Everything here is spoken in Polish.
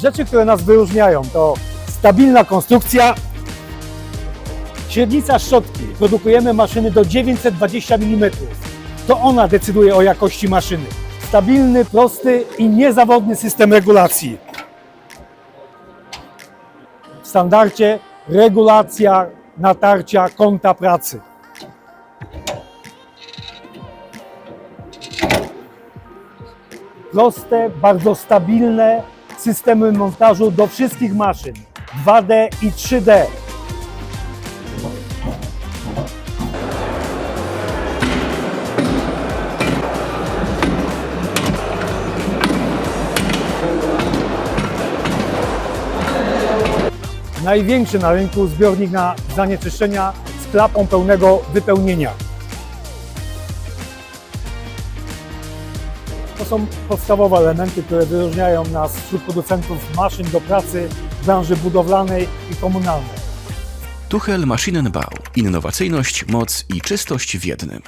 Rzeczy, które nas wyróżniają to stabilna konstrukcja, średnica szczotki. Produkujemy maszyny do 920 mm. To ona decyduje o jakości maszyny. Stabilny, prosty i niezawodny system regulacji. W standardzie regulacja natarcia kąta pracy. Proste, bardzo stabilne systemy montażu do wszystkich maszyn 2D i 3D. Największy na rynku zbiornik na zanieczyszczenia z klapą pełnego wypełnienia. To są podstawowe elementy, które wyróżniają nas wśród producentów maszyn do pracy w branży budowlanej i komunalnej. Tuchel Maschinenbau. Innowacyjność, moc i czystość w jednym.